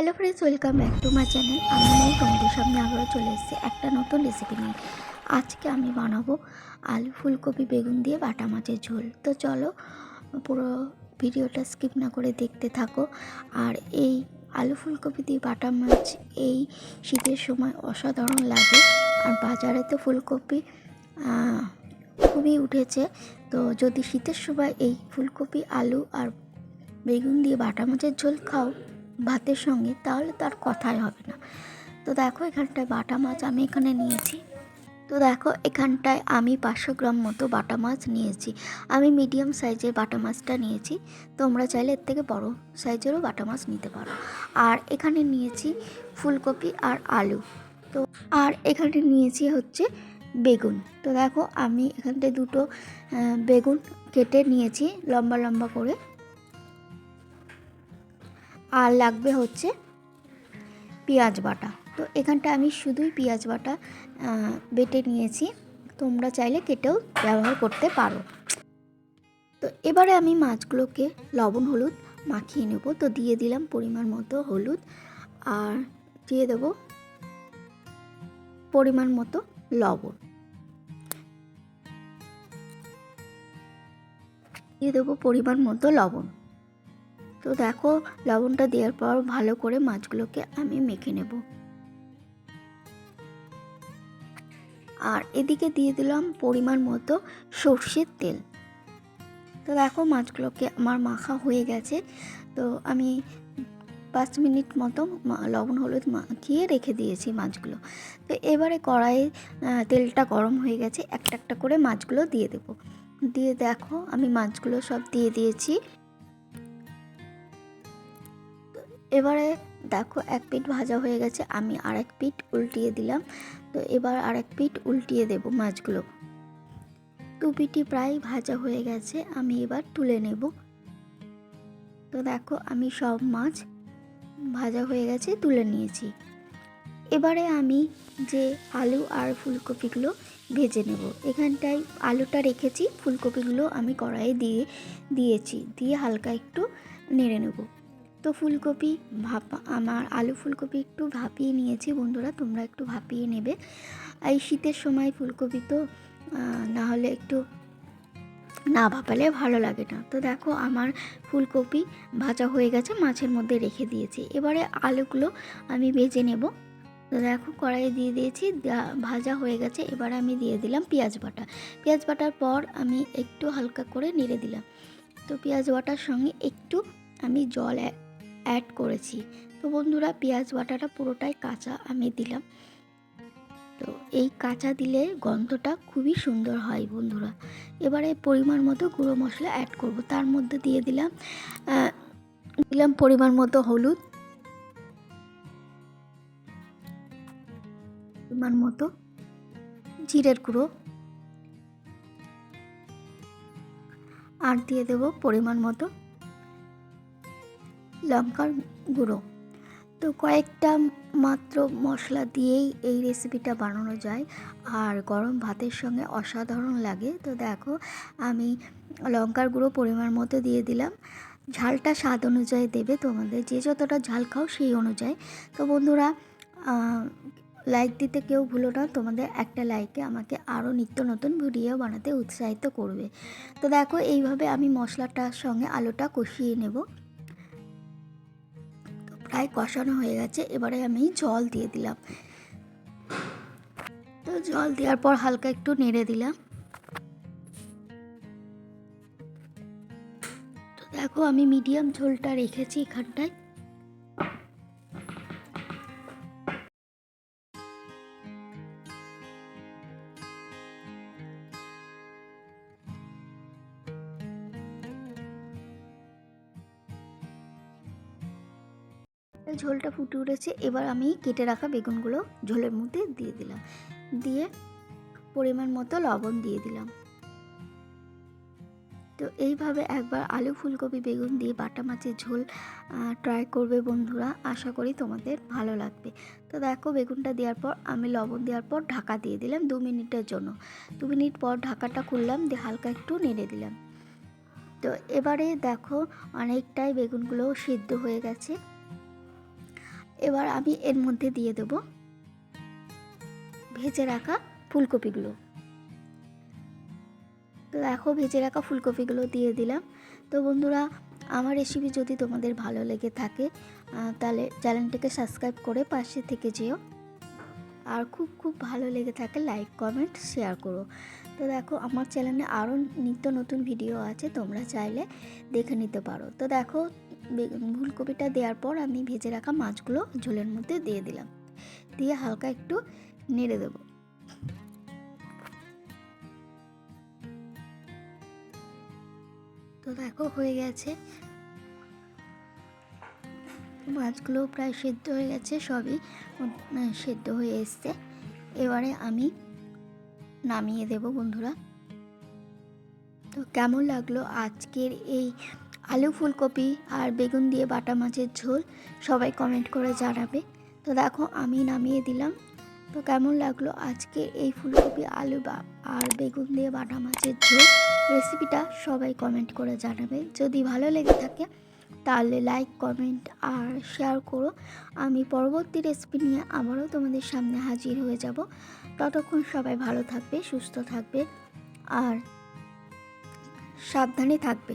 Hello friends welcome back to my channel আমি মৌ তোমাদের সামনে আবারও চলে এসেছি একটা নতুন রেসিপি নিয়ে। আজকে আমি বানাবো আলু ফুলকপি বেগুন দিয়ে বাটা মাছের ঝোল। তো চলো, পুরো ভিডিওটা স্কিপ না করে দেখতে থাকো। আর এই আলু ফুলকপি দিয়ে বাটা মাছ এই শীতের সময় অসাধারণ লাগে। আর বাজারে তো ফুলকপি খুবই উঠেছে। তো যদি শীতের সময় এই ফুলকপি, আলু আর বেগুন দিয়ে বাটা মাছের ঝোল খাও ভাতের সঙ্গে, তাহলে তার কথাই হবে না। তো দেখো এখানটায় বাটা মাছ আমি এখানে নিয়েছি। তো দেখো এখানটায় আমি পাঁচশো গ্রাম মতো বাটা মাছ নিয়েছি। আমি মিডিয়াম সাইজের বাটা মাছটা নিয়েছি। তোমরা চাইলে এর থেকে বড় সাইজেরও বাটা মাছ নিতে পারো। আর এখানে নিয়েছি ফুলকপি আর আলু। তো আর এখানে নিয়েছি হচ্ছে বেগুন। তো দেখো আমি এখানটায় দুটো বেগুন কেটে নিয়েছি লম্বা লম্বা করে। আর লাগবে হচ্ছে পেঁয়াজ বাটা। তো এখানটা আমি শুধুই পেঁয়াজ বাটা বেটে নিয়েছি। তোমরা চাইলে কেটেও ব্যবহার করতে পারো। তো এবারে আমি মাছগুলোকে লবণ, হলুদ মাখিয়ে নেব। তো দিয়ে দিলাম পরিমাণ মতো হলুদ। আর দিয়ে দেব পরিমাণ মতো লবণ। দিয়ে দেবো পরিমাণ মতো লবণ। তো দেখো, লবণটা দেওয়ার পর ভালো করে মাছগুলোকে আমি মেখে নেব। আর এদিকে দিয়ে দিলাম পরিমাণ মতো সর্ষের তেল। তো দেখো, মাছগুলোকে আমার মাখা হয়ে গেছে। তো আমি পাঁচ মিনিট মতো লবণ, হলুদ মাখিয়ে রেখে দিয়েছি মাছগুলো। তো এবারে কড়াইয়ে তেলটা গরম হয়ে গেছে, একটা একটা করে মাছগুলো দিয়ে দেবো। দিয়ে দেখো, আমি মাছগুলো সব দিয়ে দিয়েছি। এবারে দেখো এক পিঠ ভাজা হয়ে গেছে, আমি আরেক পিঠ উল্টিয়ে দিলাম। তো এবার আরেক পিঠ উল্টিয়ে দেব মাছগুলো। দু পিঠই প্রায় ভাজা হয়ে গেছে, আমি এবার তুলে নেব। তো দেখো আমি সব মাছ ভাজা হয়ে গেছে, তুলে নিয়েছি। এবারে আমি যে আলু আর ফুলকপিগুলো ভেজে নেব। এখানটায় আলুটা রেখেছি, ফুলকপিগুলো আমি কড়াইয়ে দিয়ে দিয়েছি, দিয়ে হালকা একটু নেড়ে নেব। তো ফুলকপি ভাপা, আমার আলু ফুলকপি একটু ভাপিয়ে নিয়েছি বন্ধুরা, তোমরা একটু ভাপিয়ে নেবে। এই শীতের সময় ফুলকপি তো না হলে একটু না ভাপালে ভালো লাগে না। তো দেখো আমার ফুলকপি ভাজা হয়ে গেছে, মাছের মধ্যে রেখে দিয়েছি। এবারে আলুগুলো আমি ভেজে নেব। তো দেখো কড়াইয়ে দিয়ে দিয়েছি ভাজা হয়ে গেছে। এবার আমি দিয়ে দিলাম পেঁয়াজ বাটা। পেঁয়াজ বাটার পর আমি একটু হালকা করে নেড়ে দিলাম। তো পেঁয়াজ বাটার সঙ্গে একটু আমি জল অ্যাড করেছি। তো বন্ধুরা, পেঁয়াজ বাটাটা পুরোটাই কাঁচা আমি দিলাম। তো এই কাঁচা দিলে গন্ধটা খুবই সুন্দর হয় বন্ধুরা। এবারে পরিমাণ মতো গুঁড়ো মশলা অ্যাড করব। তার মধ্যে দিয়ে দিলাম দিলাম পরিমাণ মতো হলুদ। পরিমাণ মতো জিরের গুঁড়ো। আর দিয়ে দেব পরিমাণ মতো লঙ্কার গুঁড়ো। তো কয়েকটা মাত্র মশলা দিয়েই এই রেসিপিটা বানানো যায়। আর গরম ভাতের সঙ্গে অসাধারণ লাগে। তো দেখো, আমি লঙ্কার গুঁড়ো পরিমাণ মতো দিয়ে দিলাম। ঝালটা স্বাদ অনুযায়ী দেবে তোমাদের। যে যতটা ঝাল খাও সেই অনুযায়ী। তো বন্ধুরা লাইক দিতে কেউ ভুলো না। তোমাদের একটা লাইকে আমাকে আরও নিত্য নতুন ভিডিও বানাতে উৎসাহিত করবে। তো দেখো, এইভাবে আমি মশলাটার সঙ্গে আলুটা কষিয়ে নেব। প্রায় কষানো হয়ে গেছে, এবারে আমি জল দিয়ে দিলাম। তো জল দেওয়ার পর হালকা একটু নেড়ে দিলাম। তো দেখো আমি মিডিয়াম ঝোলটা রেখেছি এখানটায়। ঝোলটা ফুটে উঠেছে। এবার আমি কেটে রাখা বেগুনগুলো ঝোলের মধ্যে দিয়ে দিলাম। দিয়ে পরিমাণ মতো লবণ দিয়ে দিলাম। তো এইভাবে একবার আলু ফুলকপি, বেগুন দিয়ে বাটা মাছের ঝোল ট্রাই করবে বন্ধুরা। আশা করি তোমাদের ভালো লাগবে। তো দেখো বেগুনটা দেওয়ার পর আমি লবণ দেওয়ার পর ঢাকা দিয়ে দিলাম দু মিনিটের জন্য। দু মিনিট পর ঢাকাটা খুললাম, দিয়ে হালকা একটু নেড়ে দিলাম। তো এবারে দেখো অনেকটাই বেগুনগুলো সিদ্ধ হয়ে গেছে। এবার আমি এর মধ্যে দিয়ে দেব ভেজে রাখা ফুলকপিগুলো। তো দেখো ভেজে রাখা ফুলকপিগুলো দিয়ে দিলাম। তো বন্ধুরা, আমার রেসিপি যদি তোমাদের ভালো লেগে থাকে তাহলে চ্যানেলটাকে সাবস্ক্রাইব করে পাশে থেকে যেও। আর খুব খুব ভালো লেগে থাকে লাইক কমেন্ট শেয়ার করো। তো দেখো, আমার চ্যানেলে আরও নিত্য নতুন ভিডিও আছে, তোমরা চাইলে দেখে নিতে পারো। তো দেখো ফুলকপিটা দেওয়ার পর আমি ভেজে রাখা মাছগুলো ঝোলের মধ্যে দিয়ে দিলাম। দিয়ে হালকা একটু নেড়ে দেবো। তো দেখো হয়ে গেছে। মাছগুলো প্রায় সেদ্ধ হয়ে গেছে, সবই সেদ্ধ হয়ে এসছে। এবারে আমি নামিয়ে দেব বন্ধুরা। তো কেমন লাগল আজকের এই আলু, ফুলকপি আর বেগুন দিয়ে বাটা মাছের ঝোল সবাই কমেন্ট করে জানাবে। তো দেখো, আমি নামিয়ে দিলাম। তো কেমন লাগল আজকে এই ফুলকপি, আলু বা আর বেগুন দিয়ে বাটা মাছের ঝোল? রেসিপিটা সবাই কমেন্ট করে জানাবে। যদি ভালো লেগে থাকে, তাহলে লাইক কমেন্ট আর শেয়ার করো। আমি পরবর্তী রেসিপি নিয়ে আবারও তোমাদের সামনে হাজির হয়ে যাব। ততক্ষণ সবাই ভালো থাকবে, সুস্থ থাকবে আর সাবধানে থাকবে।